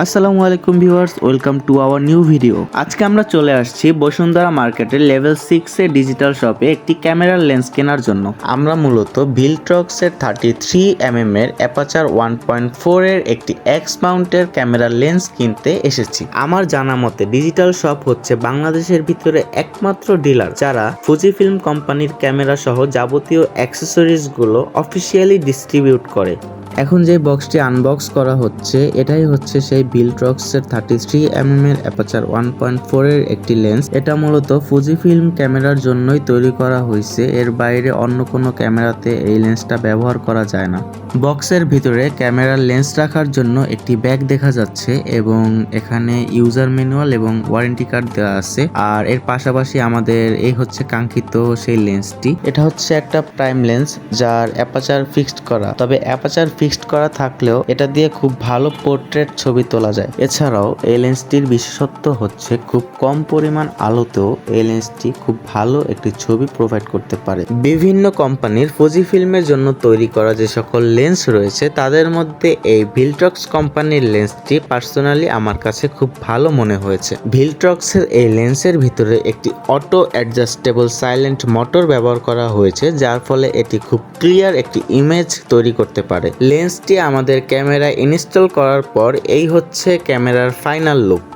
আসসালামু আলাইকুম viewers, welcome to our new video. আজকে আমরা চলে আসছি বসুন্ধরা মার্কেটের লেভেল সিক্স এর ডিজিটাল শপে একটি ক্যামেরার লেন্স কেনার জন্য। আমরা মূলত ভিলট্রক্স এর থার্টি থ্রি এম এম এর অ্যাপাচার ওয়ান পয়েন্ট ফোর এর একটি এক্স মাউন্টের ক্যামেরার লেন্স কিনতে এসেছি। আমার জানা মতে ডিজিটাল শপ হচ্ছে বাংলাদেশের ভিতরে একমাত্র ডিলার যারা ফুজি ফিল্ম কোম্পানির ক্যামেরা সহ যাবতীয় অ্যাক্সেসরিজগুলো অফিসিয়ালি ডিস্ট্রিবিউট করে। এখন যে বক্সটি আনবক্স করা হচ্ছে, এটাই হচ্ছে সেই বিলট্রক্স এর থার্টি থ্রি এম এর অ্যাপাচার ওয়ান পয়েন্ট ফোর এর একটি লেন্স এটা মূলত ফুজি ফিল্ম ক্যামেরার জন্যই তৈরি করা হয়েছে। এর বাইরে অন্য কোনো ক্যামেরাতে এই লেন্সটা ব্যবহার করা যায় না। বক্সের ভিতরে ক্যামেরার লেন্স রাখার জন্য একটি ব্যাগ দেখা যাচ্ছে এবং এখানে ইউজার ম্যানুয়াল এবং ওয়ারেন্টি কার্ড দেওয়া আছে। আর এর পাশাপাশি আমাদের এই হচ্ছে কাঙ্ক্ষিত সেই লেন্সটি এটা হচ্ছে একটা প্রাইম লেন্স যার অ্যাপাচার ফিক্সড করা। তবে অ্যাপাচার ফিক্সড করা থাকলেও এটা দিয়ে খুব ভালো পোর্ট্রেট ছবি তোলা যায়। এছাড়াও এই লেন্সটির বিশেষত্ব হচ্ছে খুব কম পরিমাণ আলোতেও এই লেন্সটি খুব ভালো একটি ছবি প্রোভাইড করতে পারে। বিভিন্ন কোম্পানির ফুজি ফিল্মের জন্য তৈরি করা যে সকল লেন্স রয়েছে, তাদের মধ্যে এই ভিলট্রক্স কোম্পানির লেন্সটি পার্সোনালি আমার কাছে খুব ভালো মনে হয়েছে। ভিলট্রক্সের এই লেন্সের ভিতরে একটি অটো অ্যাডজাস্টেবল সাইলেন্ট মোটর ব্যবহার করা হয়েছে, যার ফলে এটি খুব ক্লিয়ার একটি ইমেজ তৈরি করতে পারে। লেন্সটি আমাদের ক্যামেরা ইনস্টল করার পর এই হচ্ছে ক্যামেরার ফাইনাল লুক।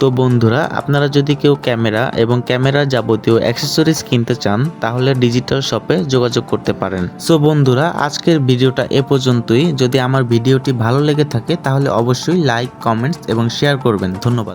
তো বন্ধুরা, আপনারা যদি কেউ ক্যামেরা এবং ক্যামেরা যাবতীয় অ্যাক্সেসরিজ কিনতে চান, তাহলে ডিজিটাল শপে যোগাযোগ করতে পারেন। সো বন্ধুরা, আজকের ভিডিওটা এ পর্যন্তই। যদি আমার ভিডিওটি ভালো লেগে থাকে, তাহলে অবশ্যই লাইক, কমেন্টস এবং শেয়ার করবেন। ধন্যবাদ।